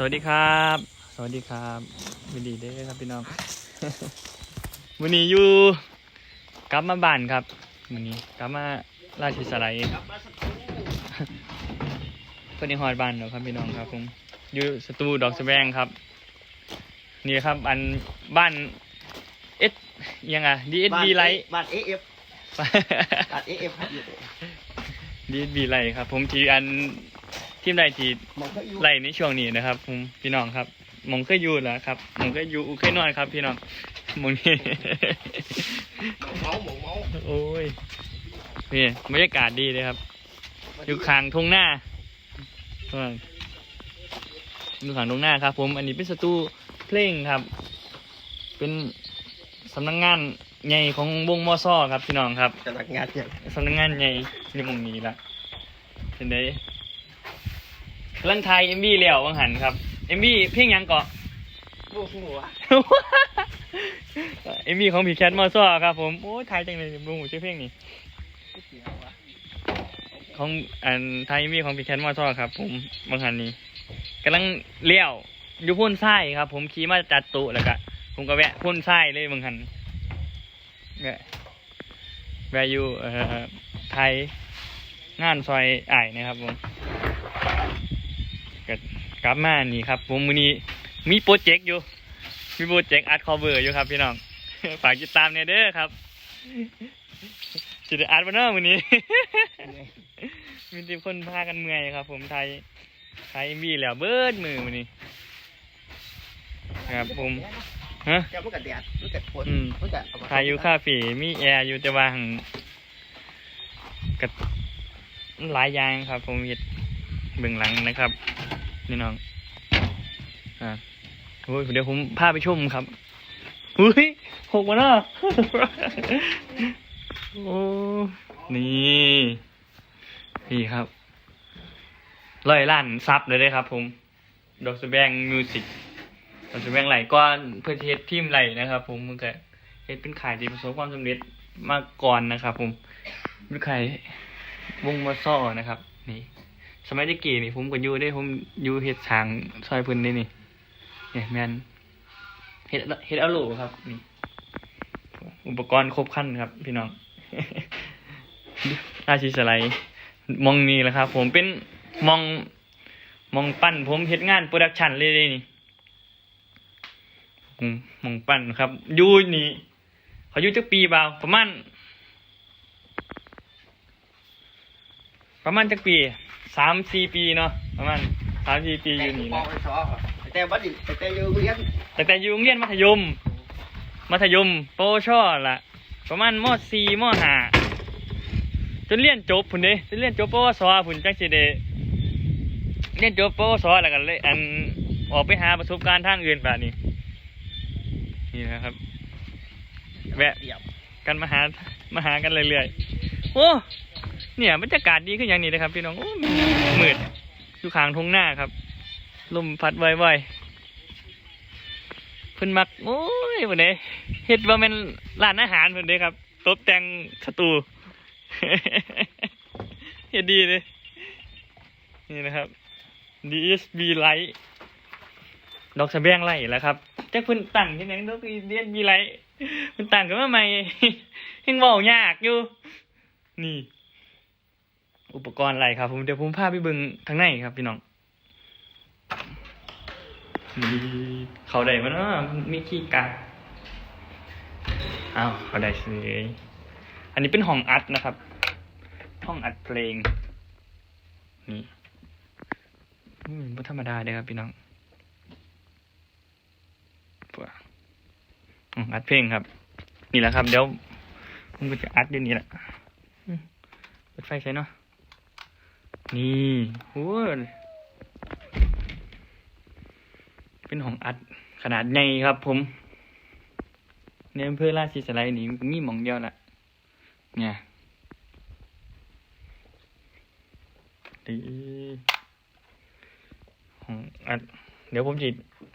สวัสดีครับ สวัสดีครับวิดีเด้อครับพี่น้องวันนี้อยู่กลับมาบ้านครับวันนี้กลับมาราชสไลยกลับมาสักครู่เพื่อนที่ฮอดบ้านเนาะครับพี่น้องครับผมอยู่สตูดอกสะแบงครับ นี่ครับอันบ้านเอสยังไงดีเอสบีไลท์บ้านเอฟบ้านเอฟครับอยู่ดีเอสบีไลท์ครับ ผมทีอัน ทีมใดทีมองเขาอยู่ไล่ในช่วงนี้นะครับผมพี่น้องครับหมองเคยอยู่แล้วครับหมองเคยอยู่เคยนอนครับ พี่น้องหมองนี้เมาเมาเมาโอ้ยนี่บรรยากาศดีเลยครับ อยู่ข้างทุ่งหน้าอ่าอยู่ข้างทุ่งหน้าครับ ผม อันนี้เป็นสตูเพลงครับ เป็นสำนักงานใหญ่ของวงมอซ่อครับพี่น้องครับกำลังงานเนี่ย สำนักงานใหญ่ในหมองนี้ละเป็นได กำลังถ่ายเอ็มวีแล้ววังหันครับเอ็มวีเพลงหยังเกาะโอ้โหเอ็มวีของผีแคทมอซ่อครับผมโอ้ยถ่ายจังเลยบุ้งหูชื่อเพลงนี้ของอันไทยมีของพี่แคทมอทอครับ ผมบางหันนี้กำลังเลี้ยวอยู่พ่นไส้ครับ ผมขี่มาจัดตุแล้วก็ผมก็แวะพ่นไส้เลยบางหันแวะแวะอยู่เอ่อไทยงานซอยอ้ายนะครับผม ก็กลับมานี่ครับ ผมมือนี้มีโปรเจกต์อยู่ มีโปรเจกต์อัดคอเวอร์อยู่ครับพี่น้อง ฝากติดตามเนี่ยเด้อครับจะได้อัดวันน้อมือนี้ มีแต่คนพากันเมื่อยครับ ผมไทยไทยมีแล้วเบิดมือมันนี่ครับผม ฮะแกมันกัดแดดมันกัดฝนอืมมันกัดเมไทยอยู่คาเฟ่มีแอร์อยู่แต่ว่าหังกับหลายอย่างครับ ผมเห็ดเบื้องหลังนะครับ นี่น้อง อ่าโอ้ยเดี๋ยวผมพาไปชมครับอุ้ยหกมาเนาะโอ้นี่นี่ครับร้อยล้านซับเลยด้ครับ ผมดอกสแบงมิวสิกดอกสแบงไหลก้อนเพื่อเทสทีมไหลนะครับ ผมมันก็เฮ็ดเป็นขายที่ประสบความสำเร็จมาก่อนนะครับ ผมเป็นขาย วงมาซ่อนะครับ นี่ สมัยตะกี้นี่ผมก็อยู่ได้ผมอยู่เฮ็ดทางซอยพิ่นได้นี่เนี่ยแม่นเฮ็ดเฮ็ดเอาโลครับ นี่ อุปกรณ์ครบครันครับ พี่น้องราชีสไลมองนี่แหละครับ ผมเป็นมองมองปั้น ผมเฮ็ดงานโปรดักชันเลยเด้นี่มมองปั้นครับอยู่นี่เขาอยู่จักปีเปล่าประมาณประมาณจักปี สามสี่ปีเนาะประมาณสามสี่ปีอยู่นี่มอนะงไปซอแต่วันนี้แต่อยู่เรียนแต่แต่อยู่โรงเรียนมัธยม มัธยมปวชล่ะ ประมาณมสี่มห้าจนเรียนจบพุ่นเด้จนเรียนจบปวสพุ่นจังสิเดเรียนจบปวสแล้วกันเลยอันออกไปหาประสบการณ์ทางอื่นแบบนี้นี่นะครับแวะเดียวกันมาหามาหากันเรื่อยๆโอ้ เนี่ยบรรยากาศดีขึ้นอย่างนี้นะครับ พี่น้องโอ้มืดอยู่ข้างทงหน้าครับลมพัดไวๆเพิ่นมักโอ้ยวันนี้เฮ็ดว่าแม่นร้านอาหารเพิ่นเด้ครับ ตบแต่งสตูเฮ็ดดีเลยนี่นะครับ DSB Light ดอกสะแบงไล่แล้วครับจักเพิ่นตั้งที่ไหนดอก DSB Light เพิ่นตั้งขึ้นมาใหม่ยังเว้ายากอยู่นี่ อุปกรณ์อะไรครับ ผมเดี๋ยวผมพาไปเบิ่งทางในครับ พี่น้องนี่เขาได้มาเนาะมีขี้กากอ้าวเขาได้เลยอันนี้เป็นห้องอัดนะครับ ห้องอัดเพลง นี่มไม่ธรรมดาเลยครับพี่น้องห้องอัดเพลงครับ นี่แหละครับ เดี๋ยวผมก็จะอัดอยู่นี่แหละเปิดไฟใช้เนาะ นี่โอ้เป็นห้องอัดขนาดใหญ่ครับผมในอำเภอราชสีสไลด์นี่มีหมองเดียวละเนี่ยดีห้องอัด เดี๋ยวผมจิ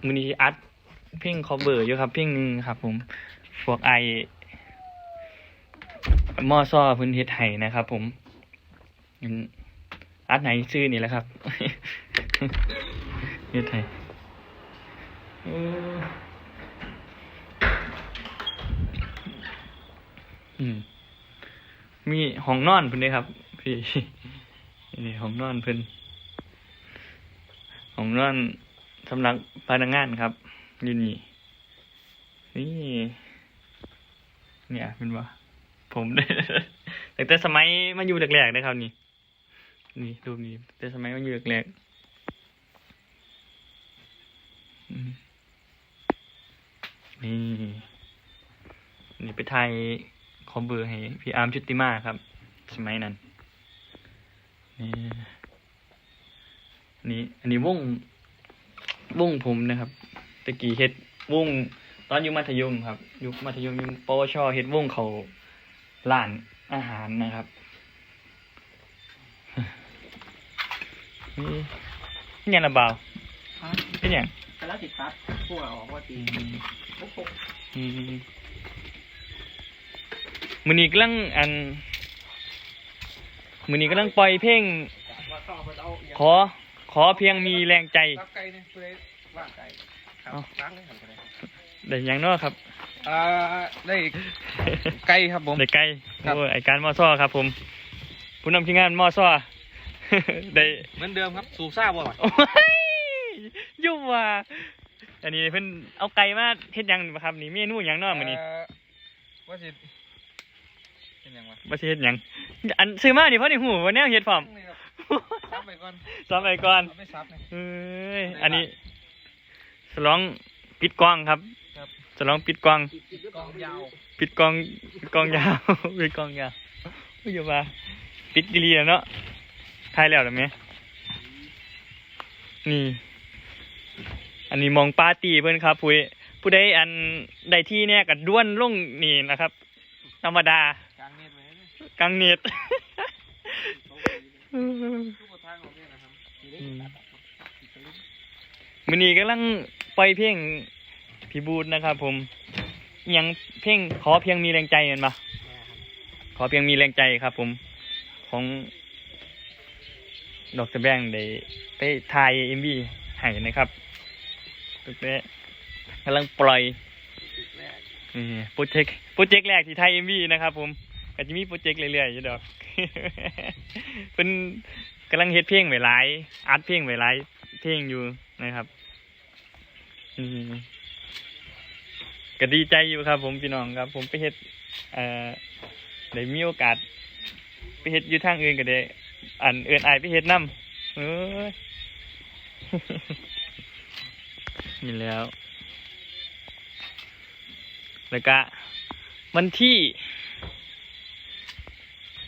มือนี้สิอัด เพลงคอเบอร์อยู่ครับ เพลงหนึ่งครับ ผมพวกไอหม้อซอพื้นเฮ็ดไห้นะครับ ผม อัดไหนซื้อนี่แหละครับเฮ็ดไทยเอออืมมีห้องนอนเพิ่นเด้ครับ พี่นี่ห้องนอนเพิ่นห้องนอนสำหรับพนักงานครับอยู่นี่นี่เนี่ยเป็นว่าผมแต่แต่สมัยมาอยู่แรกๆนะครับนี่ นี่ รูปนี้ แต่สมัยมาอยู่แรกนี่ นี่ไปไทยคอมเบอร์ให้พี่อาร์มชุติมาครับ สมัยนั้น นี่นี่ อันนี้วงวงผมนะครับตะกี้เฮ็ดวงตอนอยู่มัธยมครับอยู่มัธยมอยู่ปวชเฮ็ดวงเขาร้านอาหารนะครับ เนี่ยระบาวฮะเป็นอย่างแต่ละติดตัดพวกออกว่าตีอืมโอ้โหอืมมือนี้กำลังอันมือนี้กำลังปล่อยเพลงว่าเข้าไปเอาขอ ขอเพียงมีแรงใจรับไก่เนี่ยเพื่อว่าไก่ครับเอาล้างได้ทำกันเลยได้หยังเนาะครับอ่าได้ไก่ครับผมได้ไกลครับโอ้ยไอการมอซ้อครับผม ผู้นำทีมงานมอซ้อ ได้เหมือนเดิมครับ สูบซ่าบ่อยโอ้ยยุ่งว่ะอันนี้เพิ่นเอาไก่มาเฮ็ดหยังนี่บ่ครับนี่เมนูหยังเนาะมื้อนี้ว่าสิเป็นยังวะบ่สิเฮ็ดหยังอันซื้อมานี่เพราะนี่หูว่าแนวเฮ็ดพร้อมนี่ครับซับไปก่อนซ้อมไปก่อนเอาไม่ซับเลยเอ้ยอันนี้สลองปิดกล้องครับครับสลองปิดกล้องกองยาวปิดกล้องปิดกล้องยาวปิดกล้องยาวอุ้ยอย่ามาปิดดีๆแล้วเนาะ ถ่ายแล้วหรือไหมนี่ อันนี้มองปาร์ตี้เพื่อนครับผู้ใดผู้ใดอันใดที่เนี่ยกัด้วนลงนี่นะครับ ธรรมดากลางเน็ตไว้เลยกลางเน็ตทุกทางของเนี่ยนะครับอืมมือนี้กำลังปล่อยเพลงพี่บูดนะครับ ผมอิหยังเพลงขอเพียงมีแรงใจเห็นปะขอเพียงมีแรงใจครับ ผมของ ดอกสะแบงได้ไปถ่ายเอ็มบีให้นะครับตั้งแต่กำลังปล่อยนี่โปรเจกต์โปรเจกต์แรกที่ไทยเอ็มบีนะครับ ผมก็จะมีโปรเจกต์เรื่อยๆอยู่ดอกเป็นกำลังเฮ็ดเพลงไว้หลายอัดเพลงไว้หลายเพลงอยู่นะครับก็ดีใจอยู่ครับ ผมพี่น้องครับ ผมไปเฮ็ดเอ่อได้มีโอกาส ไปเฮ็ดอยู่ทางอื่นก็ได้ อันเอื่นอายไปเฮ็ดนํเอ้ยนี่แล้ว แล้วก็วันที่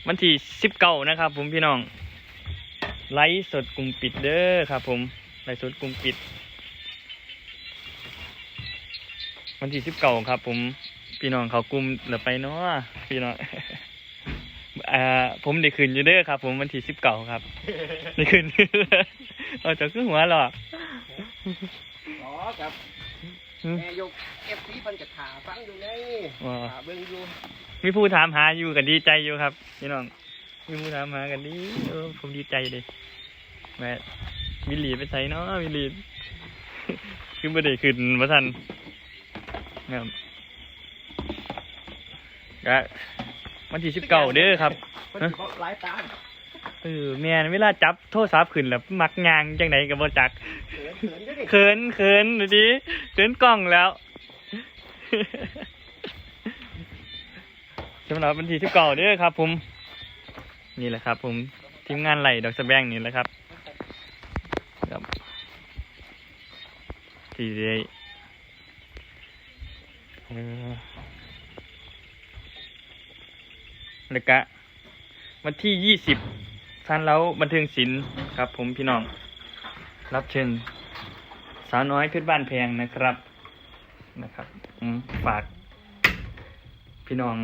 วันที่สิบเก้านะครับ ผมพี่น้อง ไลฟ์สดกลุ่มปิดเด้อครับ ผมไลฟ์สดกลุ่มปิด วันที่สิบเก้าครับ ผมพี่น้องเขากลุ่มเหลือไปเนาะพี่น้อง อ่าผมได้ขึ้นอยู่เด้อครับ ผมวันที่สิบเก้าครับได้ขึ้นเอาจากขึ้นหัวหรอกอ๋อครับแม่ยกเอฟซีมันจะถาฟังอยู่ไงว้าถาเบิ่งอยู่มีผู้ถามหาอยู่กันดีใจอยู่ครับพี่น้องมีผู้ถามหากันดีเออผมดีใจเลยแม่วิลลีไปใส่เนาะวิลลีขึ้นมาได้ขึ้นมาทันครับก็ วันที่สิบเก้าเด้อครับมันสิบอกหลายตาเออแม่นเวลาจับโทรศัพท์ขึ้นแล้วมักงางจังไหนกับบ่จักเขินเขินอยู่ดิเขินเขินดูดิเขินกล้องแล้ว สำหรับวันที่สิบเก้าเด้อครับ ผม นี่แหละครับ ผมทีมงานไหลดอกสะแบงนี่แหละครับครับที่ได้เออ แล้วก็วันที่ยี่สิบท่านแล้วบันเทิงศิลป์ครับ ผมพี่น้อง รับเชิญสาวน้อยเพชรบ้านแพงนะครับนะครับผมฝากพี่น้อง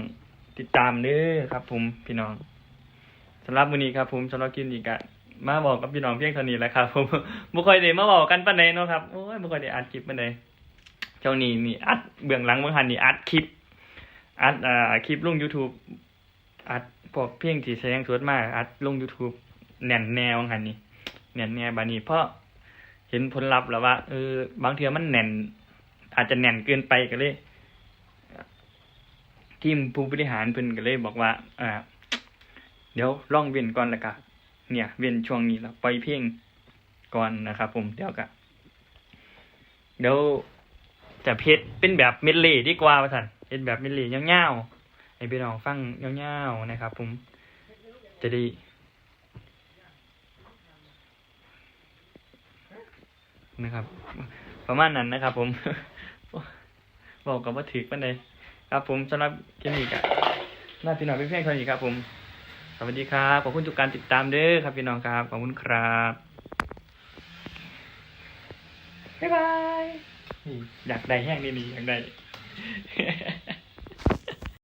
ติดตามเด้อครับ ผมพี่น้องสำหรับมื้อนี้ครับ ผมสำหรับคลิปนี้ก็มาบอกกับพี่น้องเพียงเท่านี้แหละครับ ผมบ่ค่อยได้มาบอกกันปานใดเนาะครับโอ้ยบ่ค่อยได้อัดคลิปปานใดเจ้านี้นี่อัดเบื้องหลังเบื้องหันนี่อัดคลิปอัดอ่าคลิปลง YouTube อัดพวกเพลงที่แสดงสดมากอัดลง YouTube แน่นแนวหันนี่แน่นแนวบานี้เพราะเห็นผลลัพธ์แล้วว่าเออบางเทือมันแน่น อาจจะแน่นเกินไปก็เลยทีมผู้บริหารเพิ่นก็เลยบอกว่าอ่า เดี๋ยวลองเว้นก่อนละกันเนี่ย เว้นช่วงนี้แล้วปล่อยเพลงก่อนนะครับผมเดี๋ยวก็เดี๋ยวจะเพชรเป็นแบบเมดเล่ดีกว่าว่าท่านเป็นแบบเมดเล่ยาวๆ ให้พี่น้องฟังยาวๆนะครับ ผมจะได้นะครับ ประมาณนั้นนะครับ ผมบอกกับว่าถือปันใดครับ ผมสำหรับคลิปนี้ก็น่าพี่น้องเพียงเท่านี้ครับ ผม สวัสดีครับขอบคุณทุกการติดตามเด้อครับ พี่น้องครับขอบคุณครับบ๊ายบายอยากได้แห้งนี่นี่อยากได้